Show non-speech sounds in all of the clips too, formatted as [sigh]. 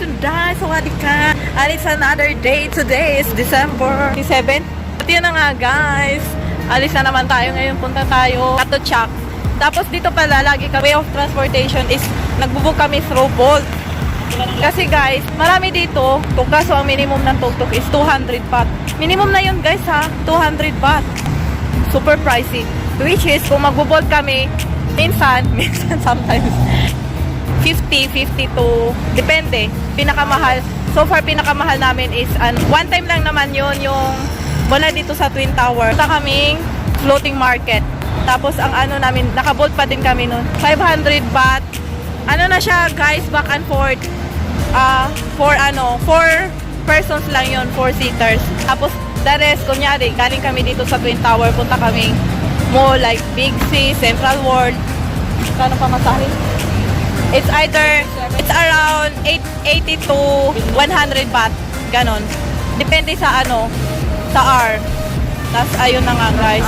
today. Sawadee ka. And it's another day. Today is December 7. At yun na nga guys. Alis na naman tayo ngayon. Punta tayo. Katuchak. Tapos dito pala, lagi ka way of transportation is nagbubuk kami through Bolt. Kasi guys, marami dito. Kung kaso ang minimum ng tuk-tuk is 200 baht. Minimum na yun guys ha. 200 baht. Super pricey. Which is, kung magbo-bolt kami, minsan, [laughs] minsan sometimes, 50, 52, depende. Pinakamahal. So far, pinakamahal namin is, an, one time lang naman yun, yung mula dito sa Twin Tower. Punta kaming floating market. Tapos, ang ano namin, nakabolt pa din kami nun. 500 baht. Ano na siya, guys, back and forth. Ah, for ano, four persons lang yon four seaters. Tapos, the rest, kunyari, galing kami dito sa Twin Tower, punta kami mall like Big C, Central World. Kano pa masahe? It's either, it's around 8, 80 to 100 baht. Ganon. Depende sa ano, sa R. Tapos, ayun na nga, guys.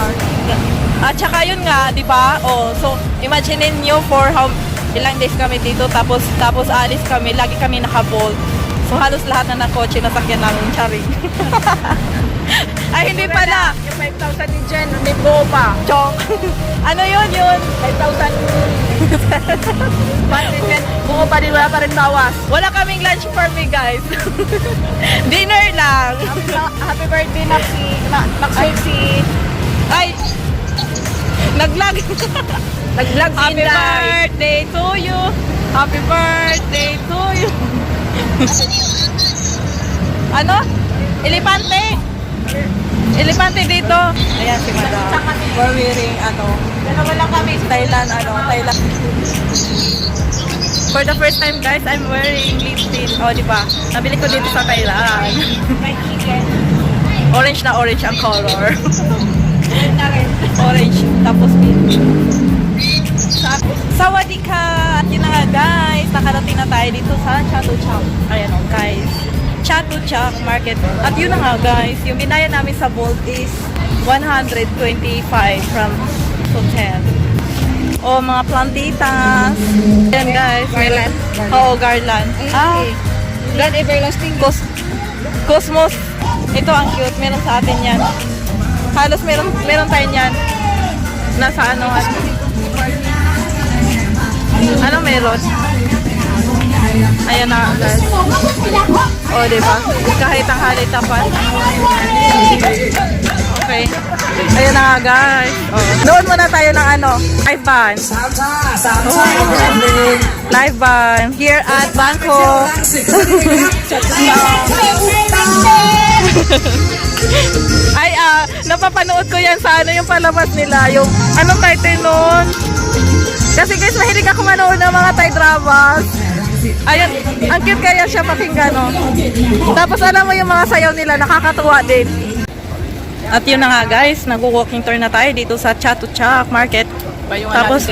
At saka yun nga, di ba? Oh, so, imagine nyo for how, ilang days kami dito, tapos, tapos alis kami, lagi kami nakabolt. So, halos lahat na ng kotse nasakyan namin, charing. [laughs] 5,000 ni Jen, may buo pa. Chong. ano yun, yun? 5,000 Ba't ni Jen, buo pa din, wala pa rin bawas. Wala kaming lunch for me, guys. [laughs] Dinner lang. Happy birthday, Maxi. Ma Maxi. Ay, nag-vlog. [laughs] Nag-vlog si Happy Inday. birthday to you. Happy birthday to you. [laughs] ano? Elepante. Elepante dito. Ayan si Madam. We're wearing ano, Dalawa lang kami. Thailand, ano, Thailand. For the first time guys, I'm wearing lipstick. O, di ba? Nabili ko dito sa Thailand. Orange na orange ang color. Orange, tapos pink. Tapos, sawadee ka! At yun na nga guys, nakarating na tayo dito sa Chatuchak. Ayan o guys. Chatuchak Market. At yun na nga guys, yung binaya namin sa Bolt is 125 from hotel. O mga plantitas. Ayan guys. Garland? Oo, garland. Ah, God everlasting. Cos Cosmos. Ito ang cute. Meron sa atin yan. Halos meron, meron tayo yan. Nasa ano, ano. Ano meron? Ayan na, guys. O, oh, diba? Kahit ang halita pa. Okay. Ayan na nga, guys. Oh. Noon muna tayo ng ano, live band. Live band. Here at Bangkok. [laughs] Ay, ah, napapanood ko yan sa ano yung palabas nila. Yung, anong title nun? Kasi guys, mahilig ako manood ng mga Thai dramas. Ayun, ang cute kaya siya pakinggan, no? Tapos alam mo yung mga sayaw nila, nakakatuwa din. At yun na nga guys, nag-walking tour na tayo dito sa Chatuchak Market. Tapos,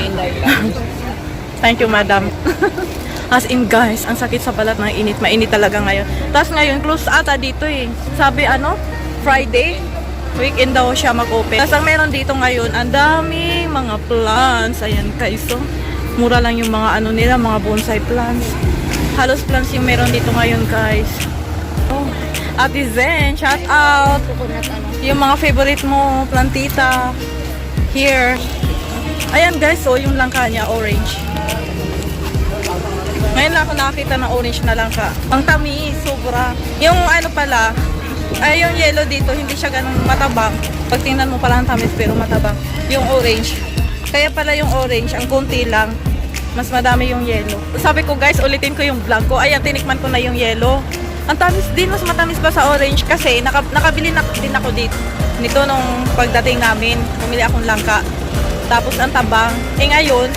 [laughs] thank you madam. [laughs] As in guys, ang sakit sa balat ng init. Mainit talaga ngayon. Tapos ngayon, close ata dito eh. Sabi ano, Friday, weekend daw siya mag-open. Tapos ang meron dito ngayon, ang daming mga plants. Ayan guys, so mura lang yung mga ano nila, mga bonsai plants. Halos plants yung meron dito ngayon guys. Oh, Ate Zen, shout out! Yung mga favorite mo, plantita. Here. Ayan guys, so yung langka niya, orange. Ngayon lang ako nakakita ng orange na langka. Ang tamis, sobra. Yung ano pala, ay yung yellow dito, hindi siya ganun matabang. Pag tingnan mo pala ang tamis, pero matabang. Yung orange. Kaya pala yung orange, ang konti lang. Mas madami yung yellow. Sabi ko guys, ulitin ko yung vlog ko. Ayan, tinikman ko na yung yellow. Ang tamis din, mas matamis pa sa orange kasi naka, nakabili na din ako dito. Nito nung pagdating namin, bumili akong langka. Tapos ang tabang. Eh ngayon,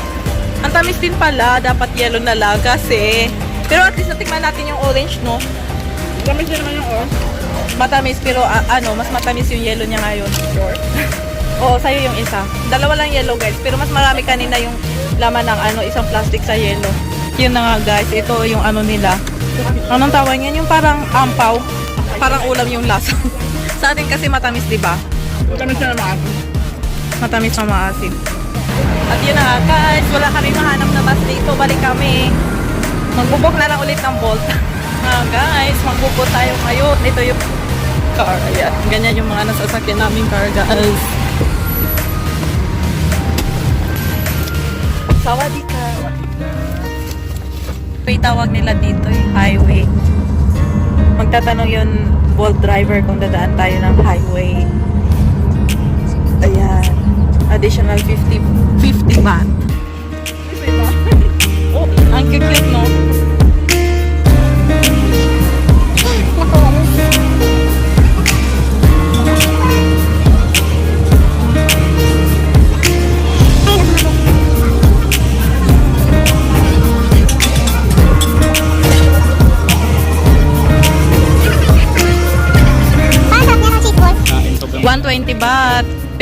ang tamis din pala, dapat yellow na lang kasi. Pero at least natikman natin yung orange, no? Gamit din naman yung orange. Matamis, pero ah, ano, mas matamis yung yellow niya ngayon. [laughs] Oo, sa'yo yung isa. Dalawa lang yellow, guys. Pero mas marami kanina yung laman ng ano, isang plastic sa yellow. Yun na nga, guys. Ito yung ano nila. Anong tawag yan? Yung parang ampaw. Parang ulam yung lasa. [laughs] sa atin kasi matamis, di ba? Gamit siya naman. Matamis na maasim. At yun na nga, guys. Wala kami mahanap na bus dito. Balik kami. Magbubok na lang ulit ng Bolt. [laughs] nga guys, magbubo tayo ngayon. Ito yung car. Ayan. Ganyan yung mga nasasakyan namin car guys. Sawadee ka. May tawag nila dito yung highway. Magtatanong yun Bolt driver kung dadaan tayo ng highway. Ayan. Additional 50 50 baht. [laughs] Oh, ang cute no?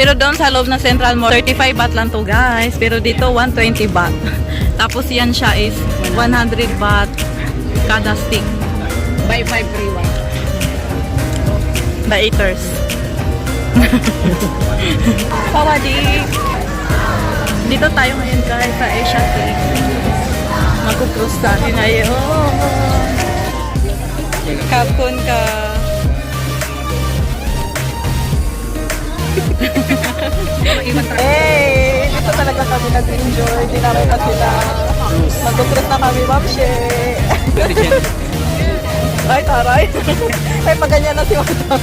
Pero doon sa loob ng Central Mall, 35 baht lang to guys. Pero dito, 120 baht. [laughs] Tapos yan siya is 100 baht kada stick. Buy 5 free one. The eaters. [laughs] Pawadi! Dito tayo ngayon guys sa Asia Tea. Magkukrus tayo ngayon. Kapkun ka. Kami nag-enjoy. Di namin sila. Magkukrus na kami, Mamshe. [laughs] Ay, taray. [laughs] Ay, pag ganyan na si Mata. [laughs]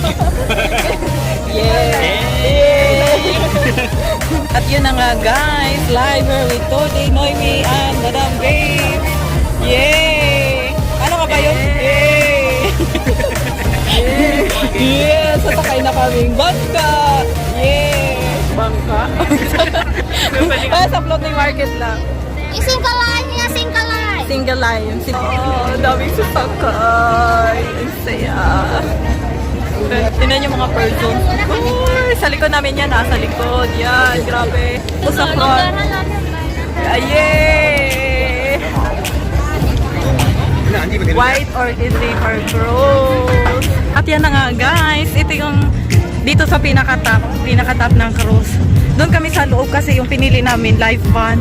Yay! At yun na nga guys, live here with Tony, Noemi, and Madam Babe. Yay! Ano ka ba yun? Yay! Yay! Sasakay na kaming bangka! Yay! Bangka? ah, sa floating market lang. Yung single line niya, single line. Single line. Yung single. Oh, daming sasakay. Ang saya. Tingnan yung mga persons. Uy, sa likod namin yan, nasa likod. Yan, grabe. O sa front. Ayay! White Orchid River Cruise. At yan na nga guys, ito yung dito sa pinakatap, pinakatap ng cruise. Doon kami sa loob kasi yung pinili namin, live van.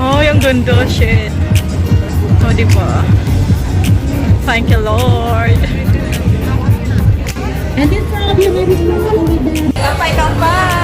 Oh, yung ganda, shit. Oh, di ba? Thank you, Lord. And then probably maybe with that. Kampay,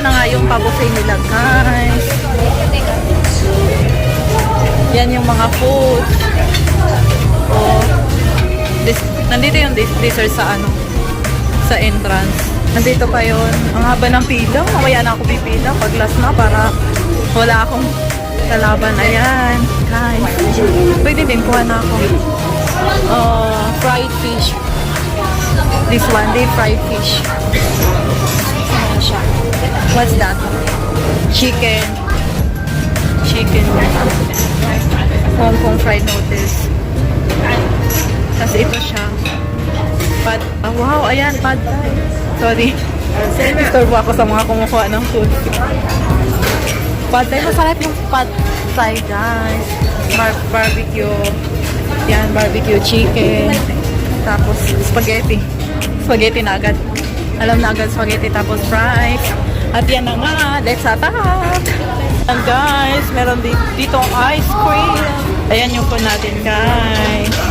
na nga yung pabuffet nila, guys. Yan yung mga food. Oh. This, nandito yung dessert sa ano, sa entrance. Nandito pa yon. Ang haba ng pila. Mamaya na ako pipila pag last na para wala akong kalaban. Ayan, guys. Pwede din kuha na ako. Uh, fried fish. This one, they fried fish. Ayan siya. What's that? Chicken. Chicken. Hong Kong fried noodles. Tapos ito siya. Pad, ah, wow, ayan, pad thai. Sorry. Disturbo ako sa mga kumukuha ng food. Pad thai, masarap yung pad thai, guys. Bar- barbecue. Yan, barbecue chicken. Tapos, spaghetti. Spaghetti na agad. Alam na agad spaghetti. Tapos, fries. At yan na nga, let's attack! And guys, meron di- dito ang ice cream. Ayan yung po natin, guys.